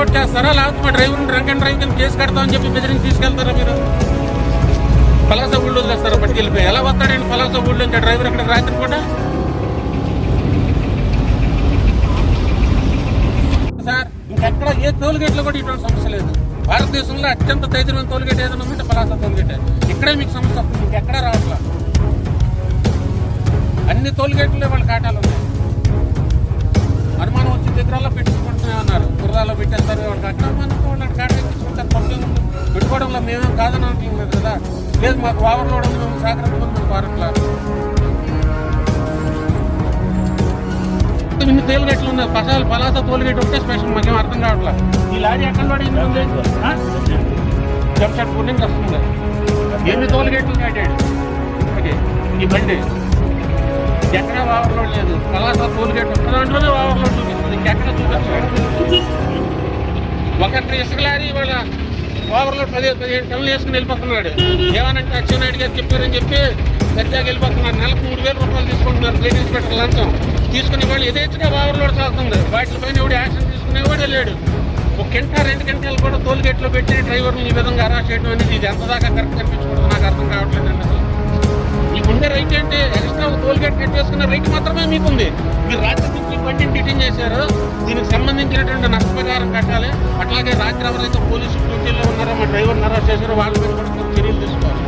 Report చేస్తారా? లేకపోతే మా డ్రైవర్ డ్రంక్ అండ్ డ్రైవ్ కింద కేసు కడతామని చెప్పి బెదిరించి తీసుకెళ్తారా మీరు? పలాస ఊళ్ళో వదిలేస్తారా పట్టుకెళ్ళిపోయి? ఎలా వస్తాడండి పలాస ఊళ్ళో ఇంకా డ్రైవర్ అక్కడ రాత్రి పూట? సార్ ఇంకెక్కడ ఏ టోల్గేట్లో కూడా ఇటువంటి సమస్య లేదు. భారతదేశంలో అత్యంత దైర్యమైన టోల్గేట్ ఏదైనా ఉంటే పలాస టోల్గేట్. ఇక్కడే మీకు సమస్య వస్తుంది. ఇంకెక్కడ రావట్లా? అన్ని టోల్ వాళ్ళు కాటాలు ఉన్నాయి. అనుమానం వచ్చిన దగ్గరలో అన్నారు. కుర్రాలో పెట్టేస్తారు వాళ్ళకి అక్కడ అనుమానంతో వాళ్ళకి కాట ఎక్కించుకుంటారు పెట్టుకోవడంలో మేమేం కాదని అనట్లేదు కదా. లేదు మాకు ఓవర్లోడ్ ఉంది మేము జాగ్రత్తగా ఉంది మేము పార్క్లా. ఇన్ని తేలిగేట్లు ఉన్నాయి. పసాలు పలాస తోలు గేట్ ఒకటే స్పెషల్ మాకేం అర్థం కావట్లా. ఈ లారీ ఎక్కడ పడింది ఉంది జంషెడ్పూర్ నుంచి వస్తుంది. ఎన్ని తోలు గేట్లు కట్టాడు ఓకే ఈ బండి. ఎక్కడ ఓవర్లోడ్ లేదు. పలాస తోలు గేట్ ఒక్క దాంట్లోనే ఓవర్లోడ్ చూపిస్తుంది ఇంకెక్కడ చూపించలేదు ఒక ఇసుక లారీ ఇవాళ ఓవర్లో పదిహేను పదిహేను టన్నులు వేసుకుని వెళ్ళిపోతున్నాడు. ఏమనంటే అచ్చెన్నాయుడు గారు చెప్పారని చెప్పి సరిగ్గా వెళ్ళిపోతున్నారు. నెలకు మూడు వేల రూపాయలు తీసుకుంటున్నారు ప్లేట్ ఇన్స్పెక్టర్ లంచం. తీసుకుని వాళ్ళు ఏదైతే ఓవర్లోడ్ సాగుతుంది వాటిపైన ఎవడు యాక్షన్ తీసుకునేవాడే వెళ్ళాడు ఒక గంట రెండు గంటలు కూడా టోల్ గేట్లో పెట్టి డ్రైవర్ని ఈ విధంగా అరెస్ట్ చేయడం అనేది ఇది ఎంత దాకా కరెక్ట్ అనిపించుకోవడం నాకు అర్థం కావట్లేదండి అసలు మీకుండే రైట్ అంటే ఎక్స్ట్రా ఒక టోల్ గేట్ కట్ చేసుకున్న రైట్ మాత్రమే మీకుంది. మీరు రాత్రి నుంచి బండిని డిటైన్ చేశారు. దీనికి సంబంధించినటువంటి నష్టపరిహారం కట్టాలి. అట్లాగే రాత్రి ఎవరైతే పోలీసు డ్యూటీలో ఉన్నారో మా డ్రైవర్ అరెస్ట్ చేశారో వాళ్ళ మీద కూడా చర్యలు తీసుకోవాలి.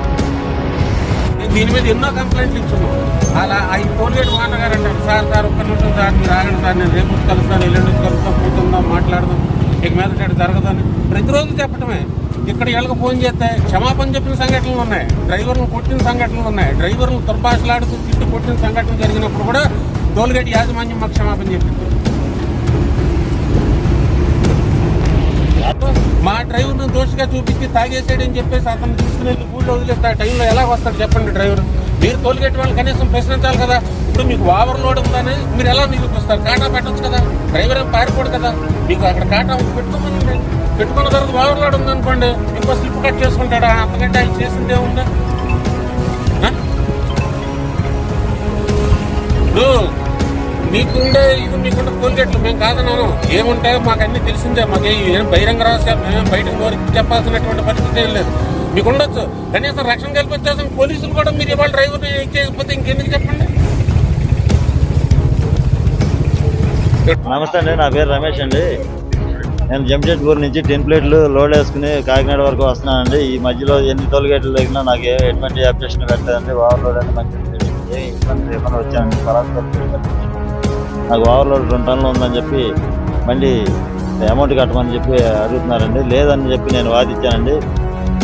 నేను దీని మీద ఎన్నో కంప్లైంట్లు ఇచ్చున్నాను. అలా ఆ ఈ టోల్ వాన గారు అంటారు సార్ సార్ ఒక్క నిమిషం సార్ మీరు ఆగండి సార్ నేను రేపు కలుస్తాను ఎల్లుండి కలుస్తాం కూర్చుందాం మాట్లాడదాం. ఇక మీద జరగదని ప్రతిరోజు చెప్పటమే. ఇక్కడ వీళ్ళకి ఫోన్ చేస్తే క్షమాపణ చెప్పిన సంఘటనలు ఉన్నాయి. డ్రైవర్లు కొట్టిన సంఘటనలు ఉన్నాయి. డ్రైవర్లు దుర్భాషలాడుతూ తిట్టు కొట్టిన సంఘటన జరిగినప్పుడు కూడా టోల్గేట్ యాజమాన్యం మాకు క్షమాపణ చెప్పింది. మా డ్రైవర్ను దోషిగా చూపించి తాగేసాడని చెప్పేసి అతను తీసుకుని వెళ్ళి ఊళ్ళో వదిలేస్తే ఆ టైంలో ఎలా వస్తాడు చెప్పండి డ్రైవర్? మీరు టోల్గేట్ వాళ్ళు కనీసం ప్రశ్నించాలి కదా. ఇప్పుడు మీకు ఓవర్లోడ్ ఉందని మీరు ఎలా నిరూపిస్తారు? కాటా పెట్టచ్చు కదా. డ్రైవర్ ఏం పారిపోడు కదా. మీకు అక్కడ కాటా పెట్టుకోమని పెట్టుకున్న తర్వాత ఓవర్ ఉందనుకోండి ఇంకో స్లిప్ కట్ చేసుకుంటాడా? అంతకంటే ఆయన చేసిందే ఉందా? మీకుండే ఇది మీకుండే కోల్గేట్లు మేము కాదన్నాను ఏముంటాయో మాకు అన్ని తెలిసిందే. మాకు ఏం బహిరంగ రహస్యాలు మేమేం బయటకు కోరికి చెప్పాల్సినటువంటి పరిస్థితి ఏం లేదు. మీకు ఉండొచ్చు కనీసం రక్షణ కల్పించాల్సిన పోలీసులు కూడా మీరు ఇవాళ డ్రైవర్ చేయకపోతే ఇంకెందుకు చెప్పండి? నమస్తే అండి నా పేరు రమేష్ అండి. నేను జంషెడ్పూర్ నుంచి టెన్ ప్లేట్లు లోడ్ వేసుకుని కాకినాడ వరకు వస్తున్నానండి. ఈ మధ్యలో ఎన్ని టోల్ గేట్లు నాకు ఏ- ఎటువంటి అప్డేషన్ పెట్టదండి ఓవర్లోడ్ అని మంచి ఏ ఇబ్బంది ఏమైనా వచ్చానండి. నాకు ఓవర్లోడ్ రెండు టన్నులు ఉందని చెప్పి మళ్ళీ అమౌంట్ కట్టమని చెప్పి అడుగుతున్నారండి. లేదని చెప్పి నేను వాదించానండి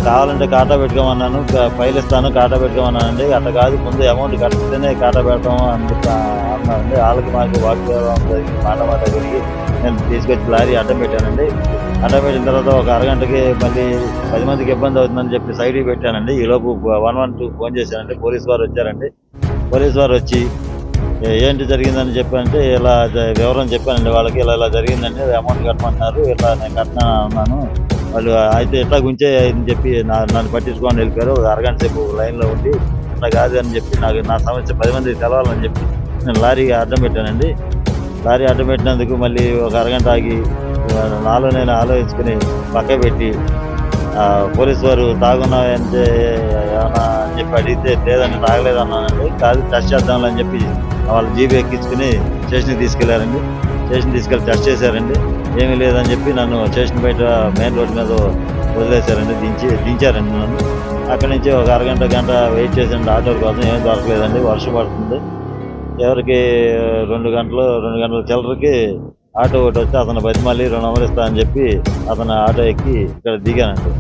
కావాలంటే కాటా పెట్టుకోమన్నాను. ఫైల్ ఇస్తాను కాటా పెట్టుకోమన్నానండి. అట్లా కాదు ముందు అమౌంట్ కట్టితేనే కాటా పెడతాము అని చెప్పి అన్నారండి. వాళ్ళకి మాకు వాగ్వివాదం మాట మాట పెరిగి నేను తీసుకొచ్చి లారీ అడ్డం పెట్టానండి అడ్డం పెట్టిన తర్వాత ఒక అరగంటకి మళ్ళీ పది మందికి ఇబ్బంది అవుతుందని చెప్పి సైడ్కి పెట్టానండి. ఈ లోపు వన్ వన్ టూ ఫోన్ చేశానండి. పోలీస్ వారు వచ్చారండి. పోలీస్ వారు వచ్చి ఏంటి జరిగిందని చెప్పంటే ఇలా వివరం చెప్పానండి. వాళ్ళకి ఇలా ఇలా జరిగిందండి. అమౌంట్ కట్టమంటున్నారు ఇలా నేను కట్టినా అన్నాను వాళ్ళు అయితే ఎట్లా గుంచే అని చెప్పి నా నన్ను పట్టించుకొని వెళ్ళిపోయారు. ఒక అరగంట సేపు లైన్లో ఉండి అట్లా కాదు అని చెప్పి నాకు నా సమస్య పది మందికి తెలవాలని చెప్పి నేను లారీగా అడ్డం పెట్టానండి లారీ అడ్డు పెట్టినందుకు మళ్ళీ ఒక అరగంట ఆగి నాలో నేను ఆలోచించుకుని పక్క పెట్టి పోలీసు వారు తాగున్నా ఏమన్నా అని చెప్పి అడిగితే లేదని తాగలేదన్నానండి. కాదు టెస్ట్ చేద్దామని చెప్పి వాళ్ళు జీబీ ఎక్కించుకుని స్టేషన్కి తీసుకెళ్ళారండి. స్టేషన్ తీసుకెళ్ళి టెస్ట్ చేశారండి. ఏమీ లేదని చెప్పి నన్ను స్టేషన్ బయట మెయిన్ రోడ్ మీద వదిలేశారండి దించి దించారండి నన్ను. అక్కడి నుంచి ఒక అరగంట గంట వెయిట్ చేసాను ఆటో కోసం ఏం దొరకలేదండి వర్షం పడుతుంది. ఎవరికి రెండు గంటలు రెండు గంటల చిల్లరకి ఆటో ఒకటి వచ్చి అతను బతిమాలి రెండు వందలు ఇస్తా అని చెప్పి అతను ఆటో ఎక్కి ఇక్కడ దిగానండి.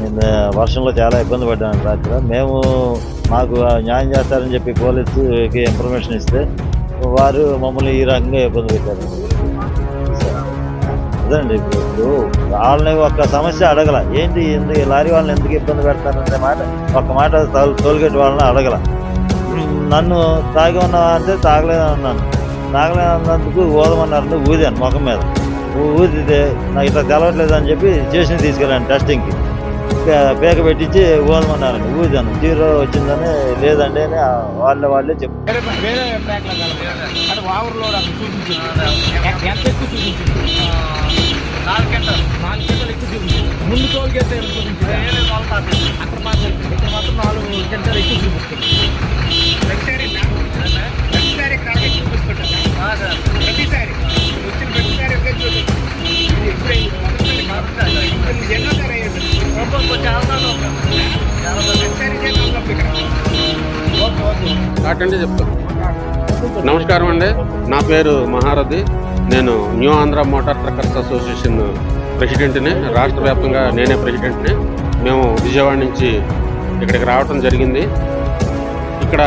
నేను వర్షంలో చాలా ఇబ్బంది పడ్డాను రాత్రి. మేము మాకు న్యాయం చేస్తారని చెప్పి పోలీసుకి ఇన్ఫర్మేషన్ ఇస్తే వారు మమ్మల్ని ఈ రకంగా ఇబ్బంది పెట్టారు. అదండి ఇప్పుడు ఇప్పుడు వాళ్ళని ఒక్క సమస్య అడగల. ఏంటి ఎందుకు లారీ వాళ్ళని ఎందుకు ఇబ్బంది పెడతారనే మాట ఒక్క మాట తోలు టోల్గేట్ వాళ్ళని అడగల. నన్ను తాగి ఉన్నావా అంటే తాగలేదు అన్నాను. తాగలేదు అన్నందుకు ఊదమన్నారంటే ఊదాను ముఖం మీద. ఊదితే నాకు ఇట్లా తెలవట్లేదు అని చెప్పి స్టేషన్ తీసుకెళ్ళాను టెస్టింగ్కి పేక పెట్టించి ఊదమన్నారండి ఊదాను. జీరో వచ్చిందని లేదండి అని వాళ్ళే వాళ్ళే చెప్పారు. ముందు వేరే దాటండి చెప్తా నమస్కారం అండి. నా పేరు మహారథి. నేను new Andhra motor truckers association ప్రెసిడెంట్ని రాష్ట్ర వ్యాప్తంగా నేనే ప్రెసిడెంట్ని. మేము విజయవాడ నుంచి ఇక్కడికి రావటం జరిగింది. ఇక్కడ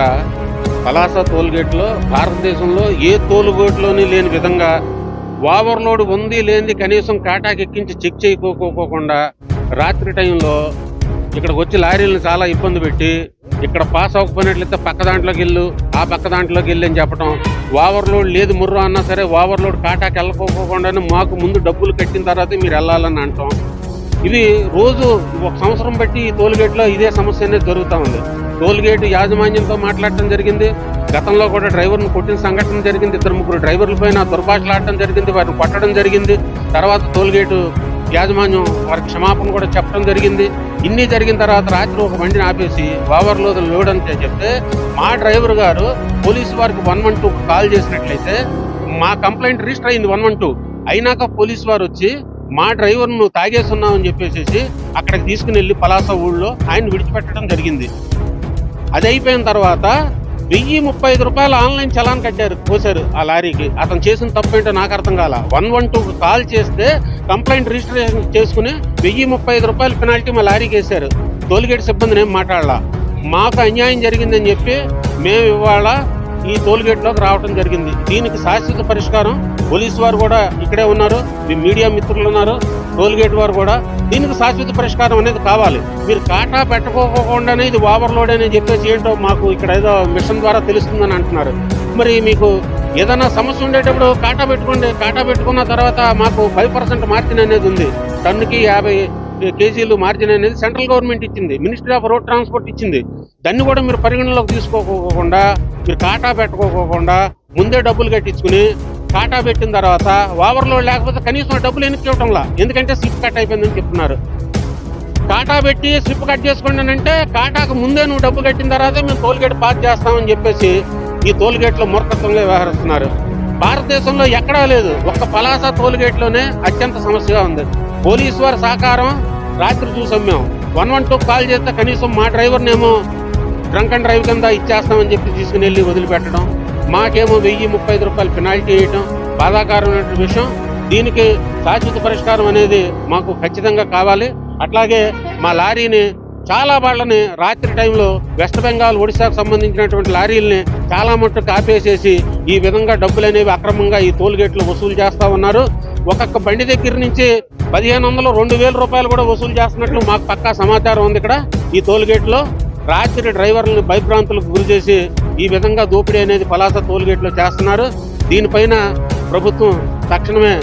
పలాస టోల్గేట్లో భారతదేశంలో ఏ టోల్గేట్లోని లేని విధంగా ఓవర్లోడ్ ఉంది లేనిది కనీసం కాటాకి ఎక్కించి చెక్ చేయకోకోకుండా రాత్రి టైంలో ఇక్కడికి వచ్చి లారీలను చాలా ఇబ్బంది పెట్టి ఇక్కడ పాస్ అవ్వకపోయినట్లయితే పక్క దాంట్లోకి వెళ్ళు ఆ పక్క దాంట్లోకి వెళ్ళి అని చెప్పడం ఓవర్లోడ్ లేదు ముర్రు అన్నా సరే ఓవర్లోడ్ కాటాకి వెళ్ళకపోకుండానే మాకు ముందు డబ్బులు కట్టిన తర్వాత మీరు వెళ్ళాలని అంటాం. ఇది రోజు ఒక సంవత్సరం బట్టి ఈ టోల్గేట్లో ఇదే సమస్య అనేది జరుగుతూ ఉంది. టోల్గేట్ యాజమాన్యంతో మాట్లాడటం జరిగింది. గతంలో కూడా డ్రైవర్ను కొట్టిన సంఘటన జరిగింది. ఇద్దరు ముగ్గురు డ్రైవర్లపైన దుర్భాషలాడటం జరిగింది. వారిని కొట్టడం జరిగింది. తర్వాత టోల్గేటు యాజమాన్యం వారికి క్షమాపణ కూడా చెప్పడం జరిగింది. ఇన్ని జరిగిన తర్వాత రాత్రి ఒక బండిని ఆపేసి ఓవర్లోడ్ లోడ్ అని చెప్తే మా డ్రైవర్ గారు పోలీసు వారికి వన్ వన్ టూ కాల్ చేసినట్లయితే మా కంప్లైంట్ రిజిస్టర్ అయింది వన్ వన్ టూ. అయినాక పోలీసు వారు వచ్చి మా డ్రైవర్ నువ్వు తాగేస్తున్నావు అని చెప్పేసి అక్కడికి తీసుకుని వెళ్ళి పలాస ఊళ్ళో ఆయన విడిచిపెట్టడం జరిగింది. అది అయిపోయిన తర్వాత వెయ్యి ముప్పై ఐదు రూపాయలు ఆన్లైన్ చలాన్ కట్టారు కోసారు ఆ లారీకి. అతను చేసిన తప్పు ఏంటో నాకు అర్థం కాల. వన్ వన్ టూ కాల్ చేస్తే కంప్లైంట్ రిజిస్ట్రేషన్ చేసుకుని వెయ్యి ముప్పై ఐదు రూపాయలు పెనాల్టీ మా లారీకి వేశారు. టోల్గేట్ సిబ్బందిని ఏం మాట్లాడాల. మాకు అన్యాయం జరిగిందని చెప్పి మేము ఇవాళ ఈ టోల్గేట్లోకి రావడం జరిగింది. దీనికి శాశ్వత పరిష్కారం పోలీసు వారు కూడా ఇక్కడే ఉన్నారు. మీ మీడియా మిత్రులు ఉన్నారు. టోల్గేట్ వారు కూడా దీనికి శాశ్వత పరిష్కారం అనేది కావాలి. మీరు కాటా పెట్టుకోకుండానే ఇది ఓవర్లోడ్ అని చెప్పేసి ఏంటో మాకు ఇక్కడ ఏదో మిషన్ ద్వారా తెలుస్తుందని అంటున్నారు. మరి మీకు ఏదైనా సమస్య ఉండేటప్పుడు కాటా పెట్టుకోండి. కాటా పెట్టుకున్న తర్వాత మాకు ఫైవ్ పర్సెంట్ మార్జిన్ అనేది ఉంది. టన్నుకి యాభై కేజీలు మార్జిన్ అనేది సెంట్రల్ గవర్నమెంట్ ఇచ్చింది. మినిస్ట్రీ ఆఫ్ రోడ్ ట్రాన్స్పోర్ట్ ఇచ్చింది. దాన్ని కూడా మీరు పరిగణలోకి తీసుకోకోకుండా మీరు కాటా పెట్టుకోకుండా ముందే డబ్బులు కట్టించుకుని కాటా పెట్టిన తర్వాత ఓవర్లో లేకపోతే కనీసం డబ్బులు వెనక్కి ఇవ్వటంలా? ఎందుకంటే స్లిప్ కట్ అయిపోయిందని చెప్తున్నారు. కాటా పెట్టి స్లిప్ కట్ చేసుకున్నానంటే కాటాకు ముందే నువ్వు డబ్బు కట్టిన తర్వాత మేము టోల్గేట్ పాస్ చేస్తామని చెప్పేసి ఈ టోల్గేట్లో మూర్ఖత్వంగా వ్యవహరిస్తున్నారు. భారతదేశంలో ఎక్కడా లేదు. ఒక్క పలాస టోల్గేట్లోనే అత్యంత సమస్యగా ఉంది. పోలీసు వారి సహకారం రాత్రి చూసాం మేము. వన్ వన్ టూ కాల్ చేస్తే కనీసం మా డ్రైవర్నేమో డ్రంక్ అండ్ డ్రైవ్ కింద ఇచ్చేస్తామని చెప్పి తీసుకుని వెళ్ళి వదిలిపెట్టడం మాకేమో వెయ్యి ముప్పై ఐదు రూపాయలు పెనాల్టీ వేయటం బాధాకరమైనటువంటి విషయం. దీనికి శాశ్వత పరిష్కారం అనేది మాకు ఖచ్చితంగా కావాలి. అట్లాగే మా లారీని చాలా వాళ్ళని రాత్రి టైంలో వెస్ట్ బెంగాల్ ఒడిశాకు సంబంధించినటువంటి లారీల్ని చాలా మట్టుకు ఆపేసేసి ఈ విధంగా డబ్బులు అనేవి అక్రమంగా ఈ టోల్ గేట్లు వసూలు చేస్తా ఉన్నారు. ఒక్కొక్క బండి దగ్గర నుంచి పదిహేను వందలు రెండు వేల రూపాయలు కూడా వసూలు చేస్తున్నట్లు మాకు పక్కా సమాచారం ఉంది ఇక్కడ ఈ టోల్ గేట్లో. రాత్రి డ్రైవర్లను భయభ్రాంతులకు గురి చేసి ఈ విధంగా దోపిడీ అనేది పలాస టోల్గేట్లో చేస్తున్నారు. దీనిపైన ప్రభుత్వం తక్షణమే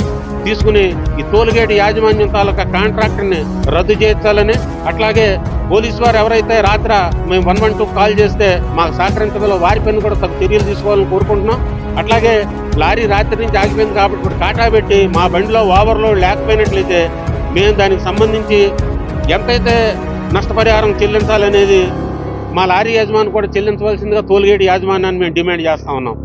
తీసుకుని ఈ టోల్గేట్ యాజమాన్యం తాలూకా కాంట్రాక్ట్ని రద్దు చేయించాలని అట్లాగే పోలీసు వారు ఎవరైతే రాత్ర మేము వన్ వన్ టూ కాల్ చేస్తే మాకు సహకరించగల వారిపైన కూడా తగు చర్యలు తీసుకోవాలని కోరుకుంటున్నాం. అట్లాగే లారీ రాత్రి నుంచి ఆగిపోయింది కాబట్టి ఇప్పుడు కాటా పెట్టి మా బండిలో ఓవర్లోడ్ లేకపోయినట్లయితే మేము దానికి సంబంధించి ఎంతైతే నష్టపరిహారం చెల్లించాలనేది మా లారీ యజమాని కూడా చెల్లించవలసిందిగా టోల్గేట్ యాజమాన్యాన్ని మేము డిమాండ్ చేస్తా ఉన్నాం.